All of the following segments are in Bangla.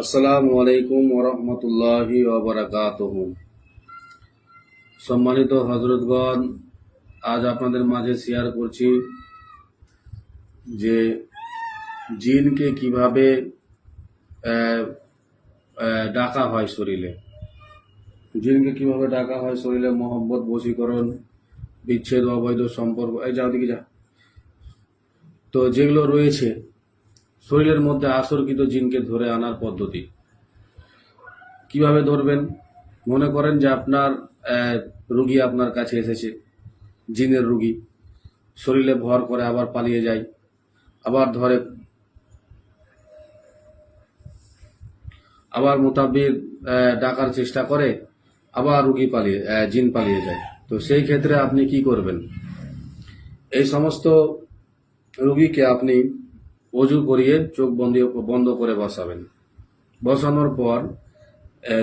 আসসালামু আলাইকুম ওরহমতুল্লাহি ওবরাকাতহ সম্মানিত হজরতগণ আজ আপনাদের মাঝে শেয়ার করছি যে জিনকে কীভাবে ডাকা হয় শরীরে। জিনকে কীভাবে ডাকা হয় শরীরে মোহব্বত, বশীকরণ, বিচ্ছেদ, অবৈধ সম্পর্ক, এই যাও দিকে যা। তো যেগুলো রয়েছে শরীরের মধ্যে আসরকৃত জিনকে ধরে আনার পদ্ধতি। কীভাবে ধরবেন? মনে করেন যে আপনার রুগী আপনার কাছে এসেছে জিনের রুগী। শরীরে ভর করে আবার পালিয়ে যায় আবার ধরে। আবার মোতাবিক আহ, ডাকার চেষ্টা করে আবার রুগী পালিয়ে জিন পালিয়ে যায়। তো সেই ক্ষেত্রে আপনি কি করবেন? এই সমস্ত রুগীকে আপনি অজু করিয়ে চোখ বন্ধ বন্ধ করে বসাবেন। বসানোর পর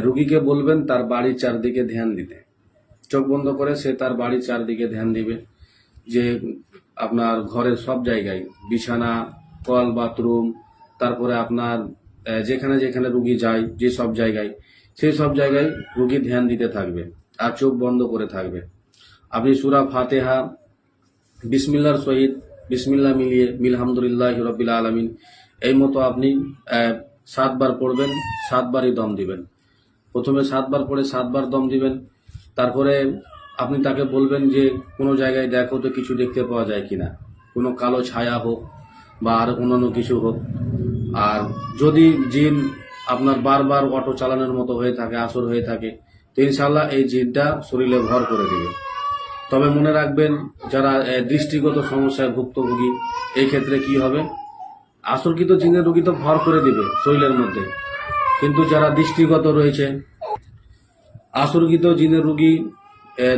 রুগীকে বলবেন তার বাড়ির চারদিকে ধ্যান দিতে। চোখ বন্ধ করে সে তার বাড়ির চারদিকে ধ্যান দিবে যে আপনার ঘরের সব জায়গায় বিছানা, কল, বাথরুম, তারপরে আপনার যেখানে যেখানে রুগী যায়, যে সব জায়গায় সেই সব জায়গায় রুগী ধ্যান দিতে থাকবে আর চোখ বন্ধ করে থাকবে। আপনি সুরা ফাতেহা, বিসমিল্লার সহিত বিসমিল্লা মিলিয়ে মিলহামদুলিল্লাহ রবিল আলমিন। এই মতো আপনি সাতবার পড়বেন, সাতবারই দম দিবেন। প্রথমে সাতবার পড়ে সাতবার দম দিবেন। তারপরে আপনি তাকে বলবেন যে, কোনো জায়গায় দেখো তো কিছু দেখতে পাওয়া যায় কিনা। কোনো কালো ছায়া হোক বা আর অন্যান্য কিছু হোক। আর যদি জিন আপনার বারবার অটো চালানোর মতো হয়ে থাকে, আসর হয়ে থাকে, তো ইনশাল্লাহ এই জিনটা শরীরে ভর করে দেবে। তবে মনে রাখবেন, যারা দৃষ্টিগত সমস্যায় ভুক্তভোগী, এই ক্ষেত্রে কি হবে? আসরকৃত জিনের রোগী তো ভর করে দিবে শরীরের মধ্যে। কিন্তু যারা দৃষ্টিগত রয়েছে আসরকৃত জিনের রোগী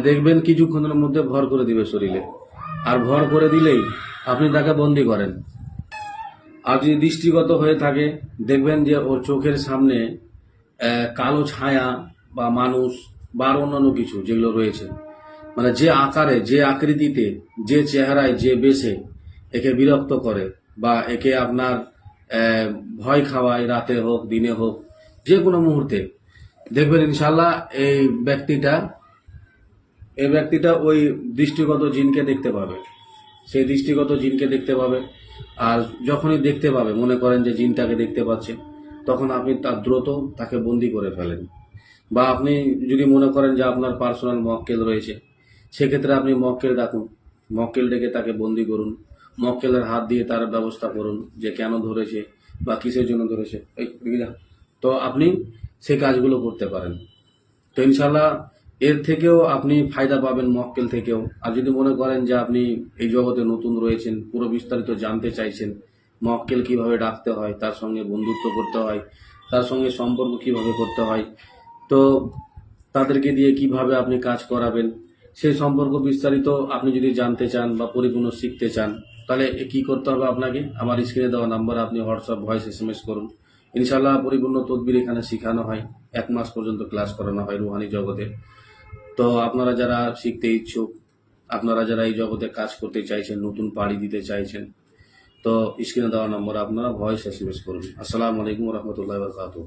দেখবেন কিছুক্ষণের মধ্যে ভর করে দিবে শরীরে। আর ভর করে দিলেই আপনি তাকে বন্দি করেন। আর যদি দৃষ্টিগত হয়ে থাকে, দেখবেন যে ওর চোখের সামনে কালো ছায়া বা মানুষ বা অন্যান্য কিছু যেগুলো রয়েছে মানে যে আকারে, যে আকৃতিতে, যে চেহারায়, যে বেশে একে বিরক্ত করে বা একে আপনার ভয় খাওয়ায় রাতে হোক, দিনে হোক, যে কোনো মুহূর্তে। দেখবেন ইনশাল্লাহ এই ব্যক্তিটা এই ব্যক্তিটা ওই দৃষ্টিগত জিনকে দেখতে পাবে। সেই দৃষ্টিগত জিনকে দেখতে পাবে। আর যখনই দেখতে পাবে, মনে করেন যে জিনটাকে দেখতে পাচ্ছে, তখন আপনি তার দ্রুত তাকে বন্দি করে ফেলেন। বা আপনি যদি মনে করেন যে আপনার পার্সোনাল মক্কেল রয়েছে সেক্ষেত্রে আপনি মক্কেল ডাকুন। মক্কেল ডেকে তাকে বন্দি করুন। মক্কেলের হাত দিয়ে তার ব্যবস্থা করুন যে কেন ধরেছে বা কিসের জন্য ধরেছে। এই তো আপনি সেই কাজগুলো করতে পারেন। তো ইনশাল্লাহ এর থেকেও আপনি ফায়দা পাবেন মক্কেল থেকেও। আর যদি মনে করেন যে আপনি এই জগতে নতুন রয়েছেন, পুরো বিস্তারিত জানতে চাইছেন, মক্কেল কীভাবে ডাকতে হয়, তার সঙ্গে বন্ধুত্ব করতে হয়, তার সঙ্গে সম্পর্ক কীভাবে করতে হয়, তো তাদেরকে দিয়ে কীভাবে আপনি কাজ করাবেন সেই সম্পর্ক বিস্তারিত আপনি যদি জানতে চান বা পরিপূর্ণ শিখতে চান, তাহলে কি করতে হবে আপনাকে? আমার স্ক্রিনে দেওয়া নাম্বার আপনি WhatsApp voice S M S করুন। ইনশাল্লাহ পরিপূর্ণ তদবির এখানে শেখানো হয়। এক মাস পর্যন্ত ক্লাস করানো হয় রুহানি জগতে। তো আপনারা যারা শিখতে ইচ্ছুক, আপনারা যারা এই জগতে কাজ করতে চাইছেন, নতুন পাড়ি দিতে চাইছেন, তো স্ক্রিনে দেওয়া নম্বর আপনারা ভয়েস এস এম এস করুন। আসসালামু আলাইকুম রহমতুল্লাহ বরকাতুহ।